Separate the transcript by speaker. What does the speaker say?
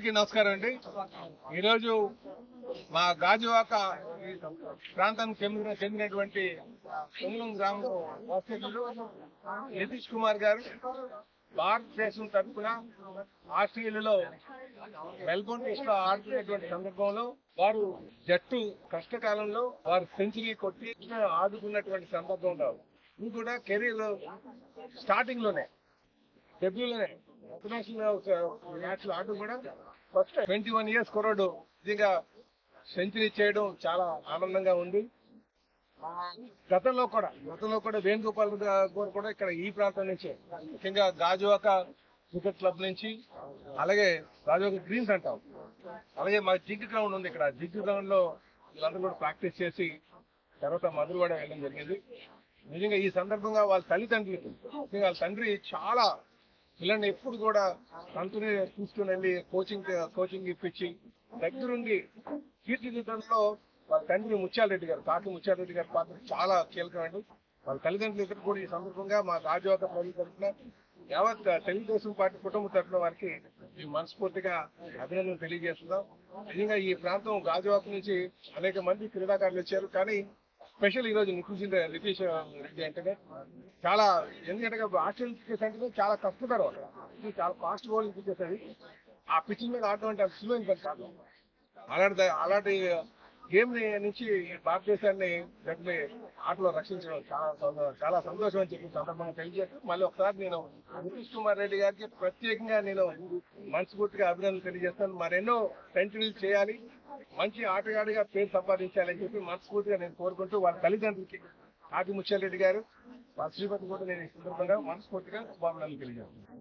Speaker 1: అందరికీ నమస్కారం అండి. ఈరోజు మా గాజువాక ప్రాంతానికి చెందిన చెందినటువంటి కుంగులం గ్రామంలో నితీష్ కుమార్ గారు భారతదేశం తరఫున ఆస్ట్రేలియాలో మెల్బోర్న్ టెస్ట్లో ఆడుతున్నటువంటి సందర్భంలో వారు జట్టు కష్టకాలంలో వారు సెంచరీ కొట్టి ఆదుకున్నటువంటి సందర్భంలో ఇది కూడా కెరీర్ స్టార్టింగ్లోనే డెబ్యూలోనే ఇంటర్నేషనల్ మ్యాచ్ ఆడడం కూడా ఫస్ట్ ట్వంటీ వన్ ఇయర్స్ కుర్రాడు నిజంగా సెంచరీ చేయడం చాలా ఆనందంగా ఉంది. గతంలో కూడా గతంలో కూడా వేణుగోపాల్ గారు కూడా ఇక్కడ ఈ ప్రాంతం నుంచి ముఖ్యంగా గాజువాక క్రికెట్ క్లబ్ నుంచి అలాగే గాజువాక గ్రీన్స్ అంటాం. అలాగే మా జిగ్ గ్రౌండ్ ఉంది ఇక్కడ. జిగ్ గ్రౌండ్లో వీళ్ళందరూ కూడా ప్రాక్టీస్ చేసి తర్వాత మధురవాడ వెళ్ళడం జరిగింది. నిజంగా ఈ సందర్భంగా వాళ్ళ తల్లిదండ్రులకి ముఖ్యంగా వాళ్ళ తండ్రి చాలా పిల్లల్ని ఎప్పుడు కూడా తనతోనే తీసుకుని వెళ్ళి కోచింగ్ కోచింగ్ ఇప్పించి దగ్గరుండి తీర్చిదిద్దడంలో వాళ్ళ తండ్రి ముత్యాలరెడ్డి గారు కాకి ముత్యాలరెడ్డి గారి పాత్ర చాలా కీలకమండి వాళ్ళ తల్లిదండ్రులు ఇద్దరు కూడా ఈ సందర్భంగా మా రాజవాత ప్రజల తరఫున యావత్ తెలుగుదేశం పార్టీ కుటుంబ తరఫున వారికి మేము మనస్ఫూర్తిగా అభినందనలు తెలియజేస్తున్నాం. నిజంగా ఈ ప్రాంతం గాజువాక నుంచి అనేక మంది క్రీడాకారులు వచ్చారు. కానీ స్పెషల్ ఈ రోజు నితీష్ రెడ్డి అంటే చాలా ఎందుకంటే ఆస్ట్రేలియన్ క్రికెట్ అంటే చాలా కష్టతరం అక్కడ చాలా ఫాస్ట్ బౌలింగ్ పిచ్చెస్ అది ఆ పిచ్చింగ్ మీద ఆడటం అంటే సులువైన పని కాదు. అలాంటి అలాంటి గేమ్ నుంచి భారతదేశాన్ని గట్టి ఆటలో రక్షించడం చాలా చాలా సంతోషం అని చెప్పిన సందర్భంగా తెలియజేస్తూ మళ్ళీ ఒకసారి నేను నితీష్ కుమార్ రెడ్డి గారికి ప్రత్యేకంగా నేను మనస్ఫూర్తిగా అభినందనలు తెలియజేస్తాను. మరెన్నో సెంచరీలు చేయాలి. మంచి ఆటగాడిగా పేరు సంపాదించాలని చెప్పి మనస్ఫూర్తిగా నేను కోరుకుంటూ వాళ్ళ తల్లిదండ్రులకి కాకి ముచ్చారెడ్డి గారు వాళ్ళ శ్రీపతి కూడా నేను ఈ సందర్భంగా మనస్ఫూర్తిగా శుభాభినందనలు తెలియజేస్తున్నాను.